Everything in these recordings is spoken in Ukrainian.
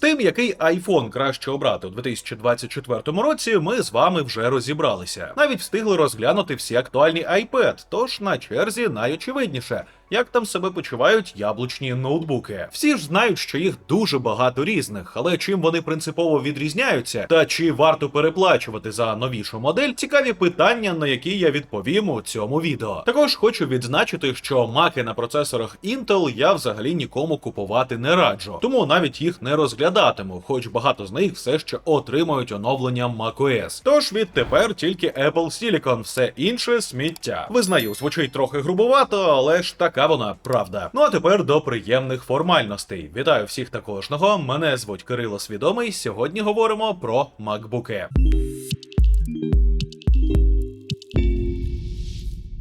тим, який iPhone краще обрати у 2024 році, ми з вами вже розібралися. Навіть встигли розглянути всі актуальні iPad, тож на черзі найочевидніше. Як там себе почувають яблучні ноутбуки? Всі ж знають, що їх дуже багато різних, але чим вони принципово відрізняються, та чи варто переплачувати за новішу модель, цікаві питання, на які я відповім у цьому відео. Також хочу відзначити, що маки на процесорах Intel я взагалі нікому купувати не раджу, тому навіть їх не розглядатиму, хоч багато з них все ще отримують оновлення macOS. Тож відтепер тільки Apple Silicon, все інше сміття. Визнаю, звучить трохи грубувато, але ж така вона правда. Ну а тепер до приємних формальностей. Вітаю всіх та кожного. Мене звуть Кирило Свідомий. Сьогодні говоримо про макбуки.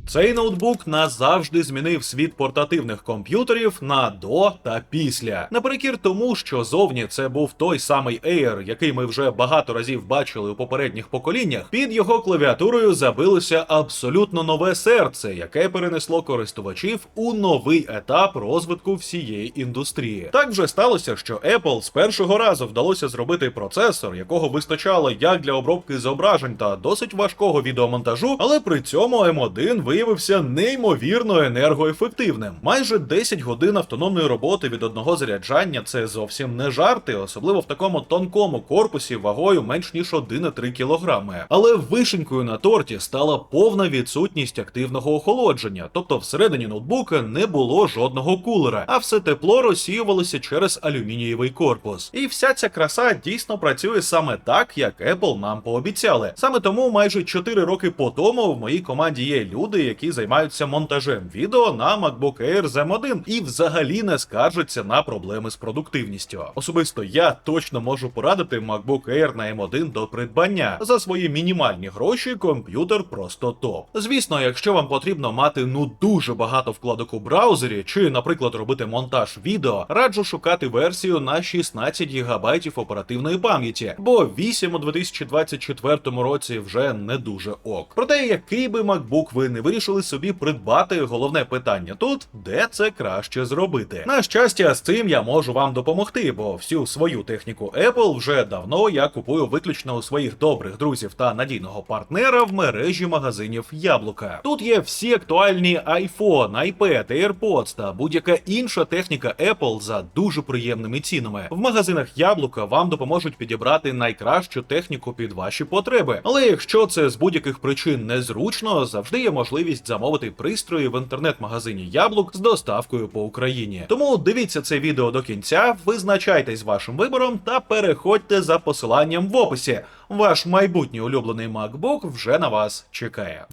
Цей ноутбук назавжди змінив світ портативних комп'ютерів на до та після. Наперекір тому, що зовні це був той самий Air, який ми вже багато разів бачили у попередніх поколіннях. Під його клавіатурою забилося абсолютно нове серце, яке перенесло користувачів у новий етап розвитку всієї індустрії. Так вже сталося, що Apple з першого разу вдалося зробити процесор, якого вистачало як для обробки зображень та досить важкого відеомонтажу, але при цьому M1 виявився неймовірно енергоефективним. Майже 10 годин автономної роботи від одного заряджання це зовсім не жарти, особливо в такому тонкому корпусі вагою менш ніж 1,3 кг. Але вишенькою на торті стала повна відсутність активного охолодження, тобто всередині ноутбука не було жодного кулера, а все тепло розсіювалося через алюмінієвий корпус. І вся ця краса дійсно працює саме так, як Apple нам пообіцяли. Саме тому майже 4 роки по тому в моїй команді є люди, які займаються монтажем відео на MacBook Air з M1 і взагалі не скаржаться на проблеми з продуктивністю. Особисто я точно можу порадити MacBook Air на M1 до придбання. За свої мінімальні гроші комп'ютер просто топ. Звісно, якщо вам потрібно мати ну дуже багато вкладок у браузері, чи, наприклад, робити монтаж відео, раджу шукати версію на 16 ГБ оперативної пам'яті, бо 8 у 2024 році вже не дуже ок. Проте, який би MacBook ви не вирішили собі придбати, головне питання тут, де це краще зробити. На щастя, з цим я можу вам допомогти, бо всю свою техніку Apple вже давно я купую виключно у своїх добрих друзів та надійного партнера в мережі магазинів Яблука. Тут є всі актуальні iPhone, iPad, AirPods та будь-яка інша техніка Apple за дуже приємними цінами. В магазинах Яблука вам допоможуть підібрати найкращу техніку під ваші потреби. Але якщо це з будь-яких причин незручно, завжди є можливість замовити пристрої в інтернет-магазині Яблук з доставкою по Україні. Тому дивіться це відео до кінця, визначайтесь вашим вибором та переходьте за посиланням в описі. Ваш майбутній улюблений MacBook вже на вас чекає.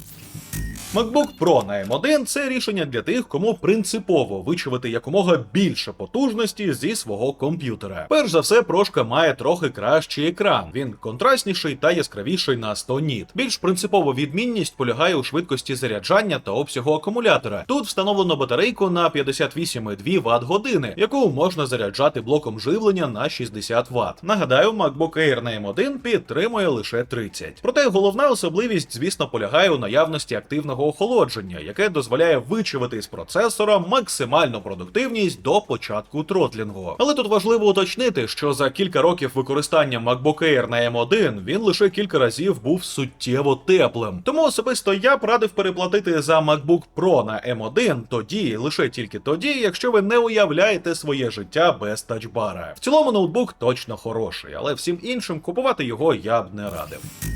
MacBook Pro на M1 це рішення для тих, кому принципово вичувати якомога більше потужності зі свого комп'ютера. Перш за все, прошка має трохи кращий екран. Він контрастніший та яскравіший на 100 ніт. Більш принципова відмінність полягає у швидкості заряджання та обсягу акумулятора. Тут встановлено батарейку на 58,2 Вт години, яку можна заряджати блоком живлення на 60 Вт. Нагадаю, MacBook Air на M1 підтримує лише 30. Проте головна особливість, звісно, полягає у наявності активного охолодження, яке дозволяє вичавити з процесора максимальну продуктивність до початку тротлінгу. Але тут важливо уточнити, що за кілька років використання MacBook Air на M1 він лише кілька разів був суттєво теплим. Тому особисто я б радив переплатити за MacBook Pro на M1 тоді, лише тільки тоді, якщо ви не уявляєте своє життя без тачбара. В цілому ноутбук точно хороший, але всім іншим купувати його я б не радив.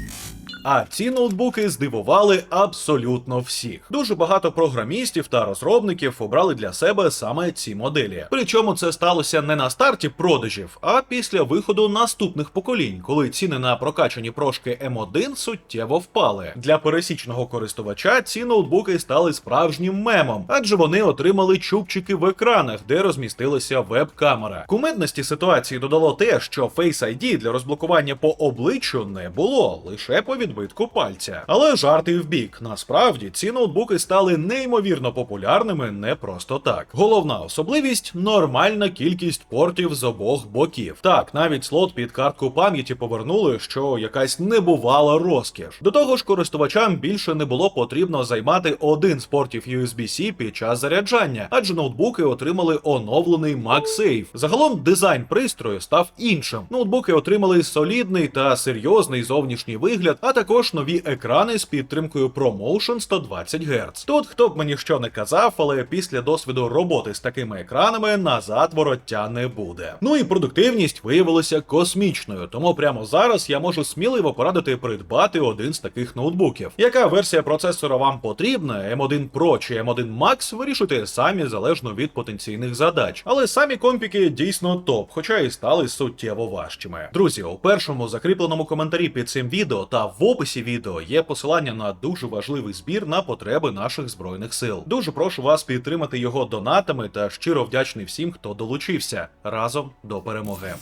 А ці ноутбуки здивували абсолютно всіх. Дуже багато програмістів та розробників обрали для себе саме ці моделі. Причому це сталося не на старті продажів, а після виходу наступних поколінь, коли ціни на прокачані прошки M1 суттєво впали. Для пересічного користувача ці ноутбуки стали справжнім мемом, адже вони отримали чубчики в екранах, де розмістилася веб-камера. Кумедності ситуації додало те, що Face ID для розблокування по обличчю не було, лише повідомлення відбитку пальця. Але жарти в бік. Насправді ці ноутбуки стали неймовірно популярними не просто так. Головна особливість нормальна кількість портів з обох боків. Так, навіть слот під картку пам'яті повернули, що якась небувала розкіш. До того ж, користувачам більше не було потрібно займати один з портів USB-C під час заряджання, адже ноутбуки отримали оновлений MagSafe. Загалом дизайн пристрою став іншим. Ноутбуки отримали солідний та серйозний зовнішній вигляд, а також нові екрани з підтримкою ProMotion 120 Гц. Тут хто б мені що не казав, але після досвіду роботи з такими екранами назад вороття не буде. Ну і продуктивність виявилася космічною, тому прямо зараз я можу сміливо порадити придбати один з таких ноутбуків. Яка версія процесора вам потрібна? M1 Pro чи M1 Max вирішуйте самі залежно від потенційних задач. Але самі компіки дійсно топ, хоча і стали суттєво важчими. Друзі, у першому закріпленому коментарі під цим відео та в описі відео є посилання на дуже важливий збір на потреби наших збройних сил. Дуже прошу вас підтримати його донатами та щиро вдячний всім, хто долучився разом до перемоги.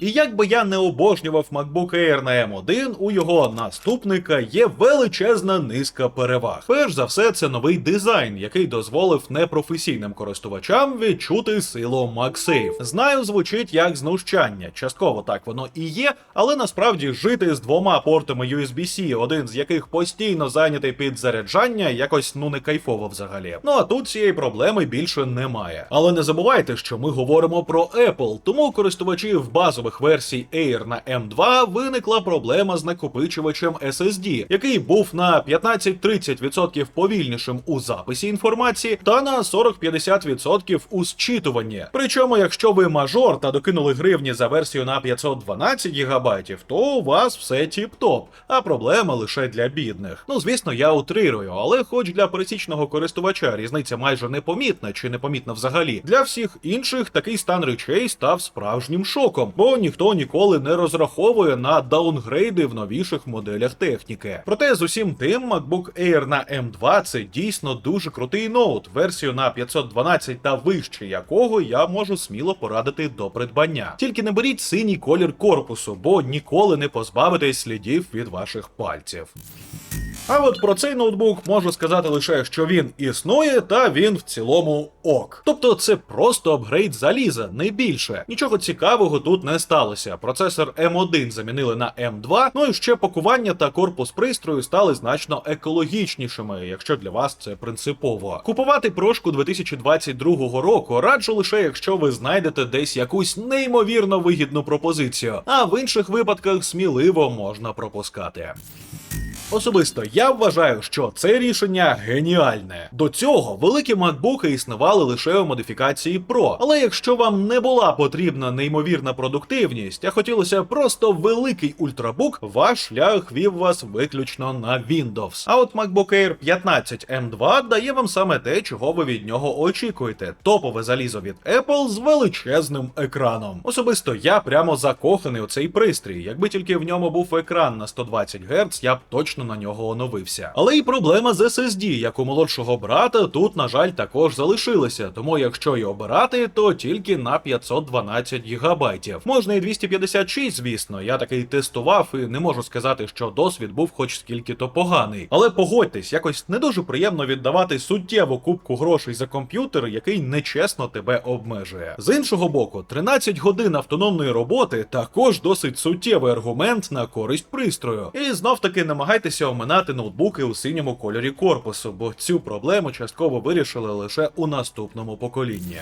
І як би я не обожнював MacBook Air на M1, у його наступника є величезна низка переваг. Перш за все, це новий дизайн, який дозволив непрофесійним користувачам відчути силу MagSafe. Знаю, звучить як знущання. Частково так воно і є, але насправді жити з двома портами USB-C, один з яких постійно зайнятий під заряджання, якось ну не кайфово взагалі. Ну а тут цієї проблеми більше немає. Але не забувайте, що ми говоримо про Apple, тому користувачів базових версій Air на M2 виникла проблема з накопичувачем SSD, який був на 15-30% повільнішим у записі інформації та на 40-50% у зчитуванні. Причому, якщо ви мажор та докинули гривні за версію на 512 ГБ, то у вас все тіп-топ, а проблема лише для бідних. Ну звісно, я утрирую, але хоч для пересічного користувача різниця майже непомітна чи непомітна взагалі. Для всіх інших такий стан речей став справжнім шоком, бо ніхто ніколи не розраховує на даунгрейди в новіших моделях техніки. Проте з усім тим, MacBook Air на M2 це дійсно дуже крутий ноут, версію на 512 та вище якого я можу сміло порадити до придбання. Тільки не беріть синій колір корпусу, бо ніколи не позбавитесь слідів від ваших пальців. А от про цей ноутбук можу сказати лише, що він існує, та він в цілому ок. Тобто це просто апгрейд заліза, не більше. Нічого цікавого тут не сталося. Процесор M1 замінили на M2, ну і ще пакування та корпус пристрою стали значно екологічнішими, якщо для вас це принципово. Купувати прошку 2022 року раджу лише, якщо ви знайдете десь якусь неймовірно вигідну пропозицію, а в інших випадках сміливо можна пропускати. Особисто я вважаю, що це рішення геніальне. До цього великі макбуки існували лише у модифікації Pro. Але якщо вам не була потрібна неймовірна продуктивність, а хотілося просто великий ультрабук, ваш шлях вів вас виключно на Windows. А от MacBook Air 15 M2 дає вам саме те, чого ви від нього очікуєте: топове залізо від Apple з величезним екраном. Особисто я прямо закоханий у цей пристрій. Якби тільки в ньому був екран на 120 Гц, я б точно на нього оновився. Але і проблема з SSD, як у молодшого брата, тут, на жаль, також залишилася. Тому якщо й обирати, то тільки на 512 ГБ. Можна і 256, звісно. Я такий тестував і не можу сказати, що досвід був хоч скільки-то поганий. Але погодьтесь, якось не дуже приємно віддавати суттєву кубку грошей за комп'ютер, який нечесно тебе обмежує. З іншого боку, 13 годин автономної роботи також досить суттєвий аргумент на користь пристрою. І знов таки намагайтеся оминати ноутбуки у синьому кольорі корпусу, бо цю проблему частково вирішили лише у наступному поколінні.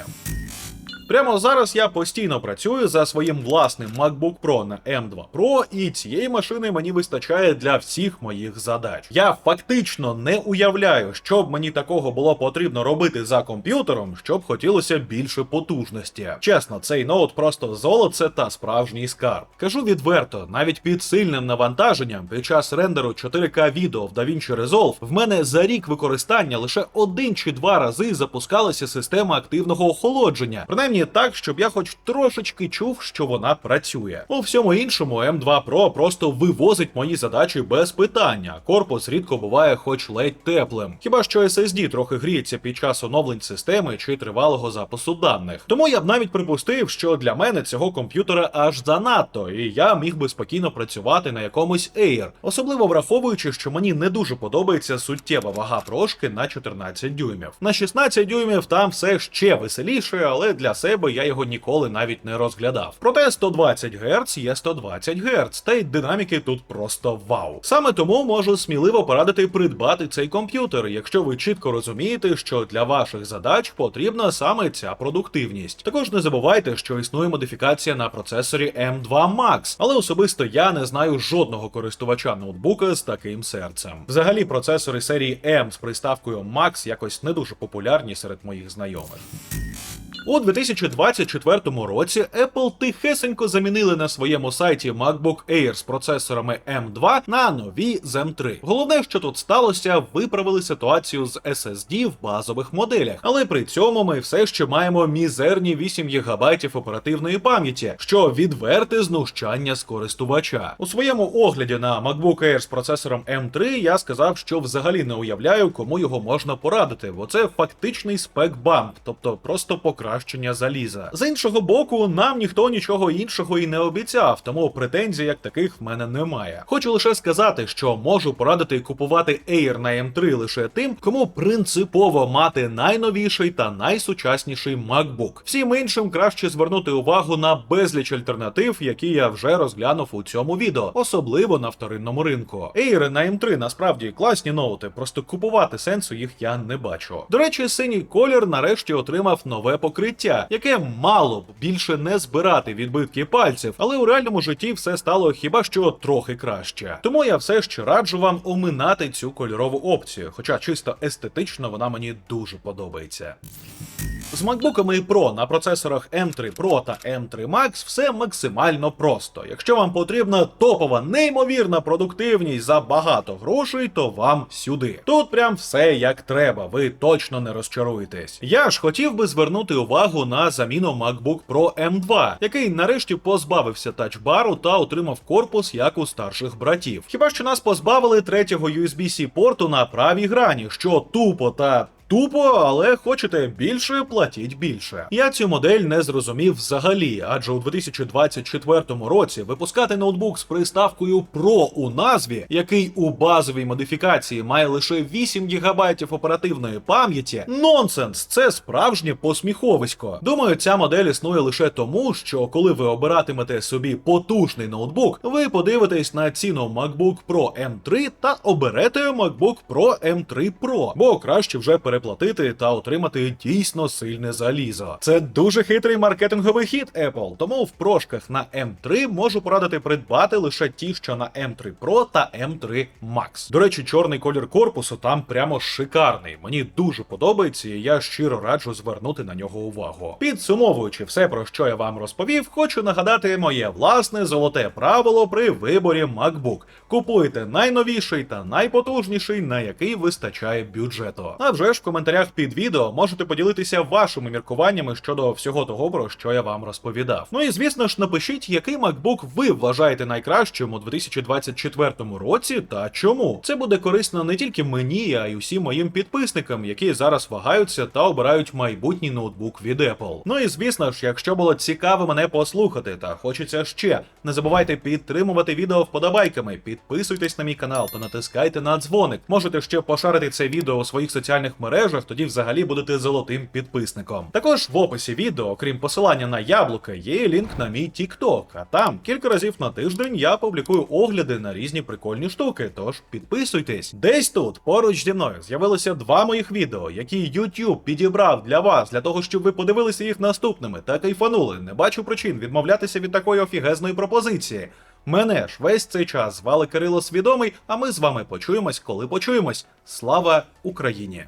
Прямо зараз я постійно працюю за своїм власним MacBook Pro на M2 Pro, і цієї машини мені вистачає для всіх моїх задач. Я фактично не уявляю, що б мені такого було потрібно робити за комп'ютером, щоб хотілося більше потужності. Чесно, цей ноут просто золоце та справжній скарб. Кажу відверто, навіть під сильним навантаженням під час рендеру 4К відео в DaVinci Resolve в мене за рік використання лише один чи два рази запускалася система активного охолодження. Принаймні принаймні так, щоб я хоч трошечки чув, що вона працює. У всьому іншому M2 Pro просто вивозить мої задачі без питання. Корпус рідко буває хоч ледь теплим. Хіба що SSD трохи гріється під час оновлень системи чи тривалого запису даних. Тому я б навіть припустив, що для мене цього комп'ютера аж занадто, і я міг би спокійно працювати на якомусь Air, особливо враховуючи, що мені не дуже подобається суттєва вага прошки на 14 дюймів. На 16 дюймів там все ще веселіше, але для себе я його ніколи навіть не розглядав. Проте 120 Гц є 120 Гц, та й динаміки тут просто вау. Саме тому можу сміливо порадити придбати цей комп'ютер, якщо ви чітко розумієте, що для ваших задач потрібна саме ця продуктивність. Також не забувайте, що існує модифікація на процесорі M2 Max, але особисто я не знаю жодного користувача ноутбука з таким серцем. Взагалі, процесори серії M з приставкою Max якось не дуже популярні серед моїх знайомих. У 2024 році Apple тихесенько замінили на своєму сайті MacBook Air з процесорами M2 на нові Zen 3. Головне, що тут сталося, виправили ситуацію з SSD в базових моделях, але при цьому ми все ще маємо мізерні 8 ГБ оперативної пам'яті, що відверте знущання з користувача. У своєму огляді на MacBook Air з процесором M3 я сказав, що взагалі не уявляю, кому його можна порадити, бо це фактичний спек-бамп, тобто просто покращення заліза. З іншого боку, нам ніхто нічого іншого і не обіцяв, тому претензій як таких в мене немає. Хочу лише сказати, що можу порадити купувати Air на M3 лише тим, кому принципово мати найновіший та найсучасніший MacBook. Всім іншим краще звернути увагу на безліч альтернатив, які я вже розглянув у цьому відео, особливо на вторинному ринку. Air на M3 насправді класні ноути, просто купувати сенсу їх я не бачу. До речі, синій колір нарешті отримав нове покриття, яке мало б більше не збирати відбитки пальців, але у реальному житті все стало хіба що трохи краще. Тому я все ще раджу вам оминати цю кольорову опцію, хоча чисто естетично вона мені дуже подобається. З макбуками Pro на процесорах M3 Pro та M3 Max все максимально просто. Якщо вам потрібна топова, неймовірна продуктивність за багато грошей, то вам сюди. Тут прям все як треба, ви точно не розчаруєтесь. Я ж хотів би звернути увагу на заміну MacBook Pro M2, який нарешті позбавився тачбару та отримав корпус як у старших братів. Хіба що нас позбавили третього USB-C порту на правій грані, що тупо та Тупо, але хочете більше, платіть більше. Я цю модель не зрозумів взагалі, адже у 2024 році випускати ноутбук з приставкою Pro у назві, який у базовій модифікації має лише 8 ГБ оперативної пам'яті, нонсенс, це справжнє посміховисько. Думаю, ця модель існує лише тому, що коли ви обиратимете собі потужний ноутбук, ви подивитесь на ціну MacBook Pro M3 та оберете MacBook Pro M3 Pro, бо краще вже переплатити та отримати дійсно сильне залізо. Це дуже хитрий маркетинговий хід Apple, тому в прошках на M3 можу порадити придбати лише ті, що на M3 Pro та M3 Max. До речі, чорний колір корпусу там прямо шикарний. Мені дуже подобається, і я щиро раджу звернути на нього увагу. Підсумовуючи все, про що я вам розповів, хочу нагадати моє власне золоте правило при виборі MacBook. Купуйте найновіший та найпотужніший, на який вистачає бюджету. А вже ж в коментарях під відео можете поділитися вашими міркуваннями щодо всього того, про що я вам розповідав. Ну і звісно ж, напишіть, який MacBook ви вважаєте найкращим у 2024 році та чому. Це буде корисно не тільки мені, а й усім моїм підписникам, які зараз вагаються та обирають майбутній ноутбук від Apple. Ну і звісно ж, якщо було цікаво мене послухати та хочеться ще, не забувайте підтримувати відео вподобайками, підписуйтесь на мій канал та натискайте на дзвоник. Можете ще пошарити це відео у своїх соціальних мережах, тоді взагалі будете золотим підписником. Також в описі відео, окрім посилання на яблука, є лінк на мій TikTok, а там кілька разів на тиждень я публікую огляди на різні прикольні штуки. Тож підписуйтесь. Десь тут поруч зі мною з'явилося два моїх відео, які YouTube підібрав для вас, для того, щоб ви подивилися їх наступними та кайфанули. Не бачу причин відмовлятися від такої офігезної пропозиції. Мене ж весь цей час звали Кирило Свідомий, а ми з вами почуємось, коли почуємось. Слава Україні!